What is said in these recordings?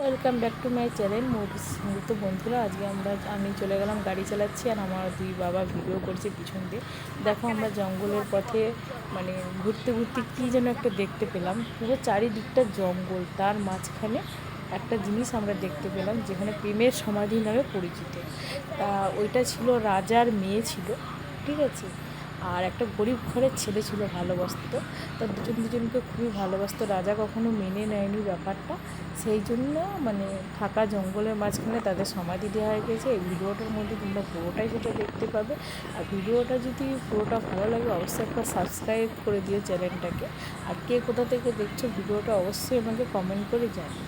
Welcome back to my channel movies. তো বন্ধুরা, আজকে আমরা, আমি চলে গেলাম, গাড়ি চালাচ্ছি আর আমার দুই বাবা ভিডিও করছে পিছন দিয়ে। দেখো আমরা জঙ্গলের পথে মানে ঘুরতে ঘুরতে কী যেন একটা দেখতে পেলাম। পুরো চারিদিকটা জঙ্গল, তার মাঝখানে একটা জিনিস আমরা দেখতে পেলাম, যেখানে প্রেমের সমাধি নামে পরিচিত। তা ওইটা ছিল রাজার মেয়ে ছিল, ঠিক আছে? আর একটা গরিব ঘরের ছেলে ছিল ভালোবাসতো, তা দুজন দুজনকে খুবই ভালোবাসতো। রাজা কখনো মেনে নেয়নি ব্যাপারটা, সেই জন্য মানে ফাঁকা জঙ্গলের মাঝখানে তাদের সমাধি দেওয়া হয়ে গেছে। এই ভিডিওটার মধ্যে তোমরা পুরোটাই সেটা দেখতে পাবে। আর ভিডিওটা যদি পুরোটা ভালো লাগে, অবশ্যই একটা সাবস্ক্রাইব করে দিও চ্যানেলটাকে। আর কে কোথা থেকে দেখছ ভিডিওটা অবশ্যই আমাকে কমেন্ট করে জানিও।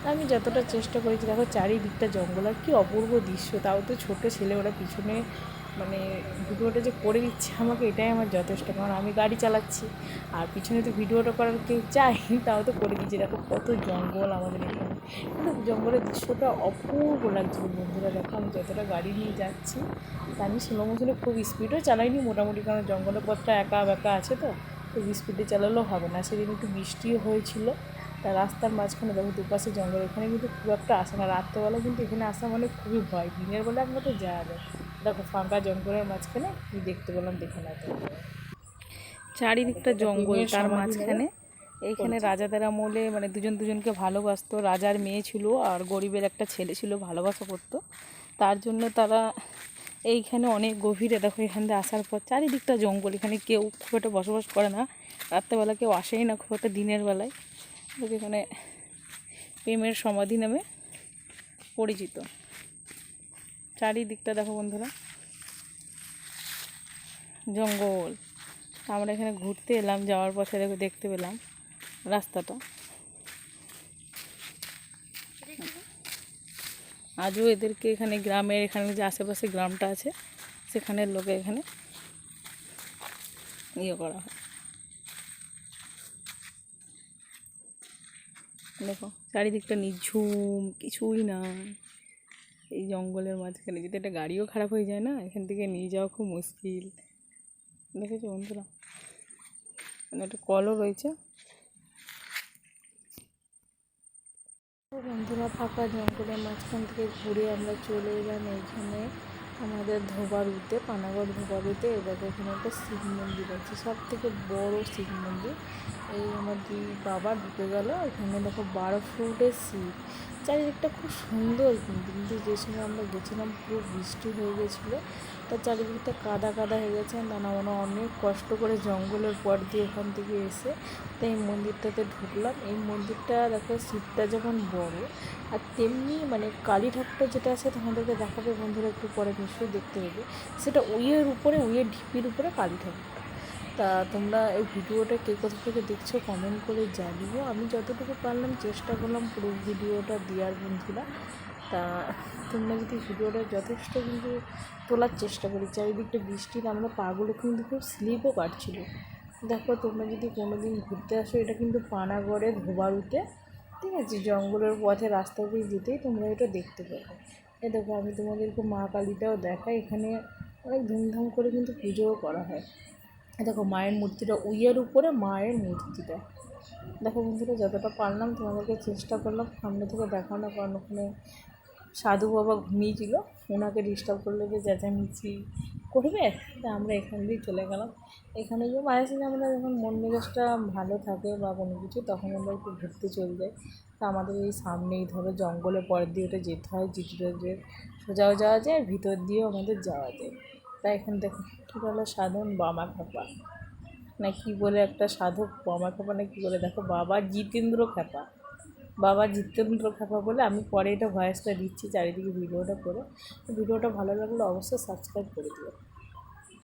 তা আমি যতটা চেষ্টা করেছি, দেখো চারিদিকটা জঙ্গল, আর কি অপূর্ব দৃশ্য। তাও তো ছোটো ছেলে, ওরা পিছনে মানে ভিডিওটা যে করে দিচ্ছে আমাকে, এটাই আমার যথেষ্ট। কারণ আমি গাড়ি চালাচ্ছি, আর পিছনে তো ভিডিওটা করার কেউ চাই, তাও তো করে দিচ্ছে দেখো কত জঙ্গল আমাদের এখানে। কিন্তু জঙ্গলের দৃশ্যটা অপূর্ব লাগছিল বন্ধুরা। দেখো আমি যতটা গাড়ি নিয়ে যাচ্ছি, তা আমি স্লো মোশনে খুব স্পিডও চালাইনি মোটামুটি, কারণ জঙ্গলের পথটা একা বেঁকা আছে তো খুব স্পিডে চালালেও হবে না। সেদিন একটু বৃষ্টিও হয়েছিল, তা রাস্তার মাঝখানে দেখো দুপাশে জঙ্গল। এখানে কিন্তু খুব একটা আসে না। রাত্রেবেলা কিন্তু এখানে আসা মানে খুবই ভয়। দিনের বেলা একমাত্র যাওয়া যায়। দেখো ফাঁকা জঙ্গলের মাঝখানে কি দেখতে পেলাম দেখে না চারিদিকটা জঙ্গল তার মাঝখানে। এইখানে রাজাদের আমলে মানে দুজন দুজনকে ভালোবাসতো। রাজার মেয়ে ছিল আর গরিবের একটা ছেলে ছিল ভালোবাসা করতো। তার জন্য তারা এইখানে অনেক গভীরে দেখো এখান থেকে আসার পর চারিদিকটা জঙ্গল। এখানে কেউ খুব একটা বসবাস করে না। রাত্রেবেলা কেউ আসেই না খুব একটা দিনের বেলায়। এখানে প্রেমের সমাধি নামে পরিচিত। চারিদিকটা দেখো বন্ধুরা। জঙ্গল। আমরা এখানে ঘুরতে এলাম, যাওয়ার পথে দেখো, দেখতে পেলাম রাস্তাটা। আজও এদেরকে এখানে গ্রামের, এখানে যে আশেপাশে গ্রামটা আছে, সেখানের লোকে এখানে ইয়ে করা হয়। দেখো, চারিদিকটা নিঝুম, কিছুই না এই জঙ্গলের মাঝখানে। যদি একটা গাড়িও খারাপ হয়ে যায় না, এখান থেকে নিয়ে যাওয়া খুব মুশকিল। দেখেছ বন্ধুরা? মানে একটা কলও রয়েছে। বন্ধুরা ফাঁকা জঙ্গলের মাঝখান থেকে ঘুরে আমরা চলে এলাম এইখানে। আমাদের ধোবারুতে, পানাগড় ধোবারুতে এবার এখানে একটা শিব মন্দির আছে। সব থেকে বড় শিব মন্দির। এই আমার দুই বাবা ঢুকে গেল। এখানে দেখো বারো ফুটের শিব। চারিদিকটা খুব সুন্দর কিন্তু কিন্তু যে সময় আমরা গেছিলাম পুরো বৃষ্টি হয়ে গেছিল। তার চারিদিকটা কাদা কাদা হয়ে গেছে না মানে অনেক কষ্ট করে জঙ্গলের পর দিয়ে এখান থেকে এসে তো এই মন্দিরটাতে ঢুকলাম। এই মন্দিরটা দেখো শিবটা যেমন বড়, আর তেমনি মানে কালী ঠাকুরটা যেটা আছে তোমাদেরকে দেখাবে বন্ধুরা একটু পরে নিশ্চয়ই দেখতে হবে। সেটা উইয়ের উপরে, উইয়ের ঢিপির উপরে কালী ঠাকুরটা। তা তোমরা এই ভিডিওটা কে কোথা থেকে দেখছ কমেন্ট করে জানিও। আমি যতটুকু পারলাম চেষ্টা করলাম পুরো ভিডিওটা দেওয়ার বন্ধুরা। তা তোমরা যদি ভিডিওটা যথেষ্ট কিন্তু তোলার চেষ্টা করি। চারিদিকটা বৃষ্টির আমরা পাগুলো কিন্তু খুব স্লিপও কাটছিল। দেখো, তোমরা যদি কোনো দিন ঘুরতে আসো, এটা কিন্তু পানাগড়ের ধোবারুতে, ঠিক আছে? জঙ্গলের পথে রাস্তা দিয়ে যেতেই তোমরা এটা দেখতে পাবে। এ দেখো, আমি তোমাদেরকে মা কালীটাও দেখাই। এখানে অনেক ধুমধাম করে কিন্তু পুজোও করা হয়। দেখো, মায়ের মূর্তিটা উইয়ের উপরে, মায়ের মূর্তিটা দেখো বন্ধুরা, যতটা পারলাম তোমাদেরকে চেষ্টা করলাম, সামনে থেকে দেখানো কারণ ওখানে সাধু বাবা ঘুমিয়েছিল ওনাকে ডিস্টার্ব করলে যে, চেঁচামেচি করবে? তা আমরা এখান দিয়ে চলে গেলাম। এখানে গিয়ে মাঝে সাঝে আমরা যখন মন মেজাজটা ভালো থাকে বা কোনো কিছু, তখন আমরা একটু ঘুরতে চলে যাই। তা আমাদের এই সামনেই ধরো জঙ্গলে পর দিয়ে ওটা যেতে হয় জিটিরোডের সোজাও যাওয়া যায়, ভিতর দিয়েও আমাদের যাওয়া যায়। তাই এখানে দেখো এটা হলো সাধন বামা খাপা? না কি বলে একটা সাধক বামা খাপা না কী বলে? দেখো বাবা জিতেন্দ্র খাপা। বাবা জিতেন্দ্র খাপা বলে আমি পরে এটা ভয়েসটা দিচ্ছি, চারিদিকে ভিডিওটা করে। ভিডিওটা ভালো লাগলে অবশ্যই সাবস্ক্রাইব করে দিও।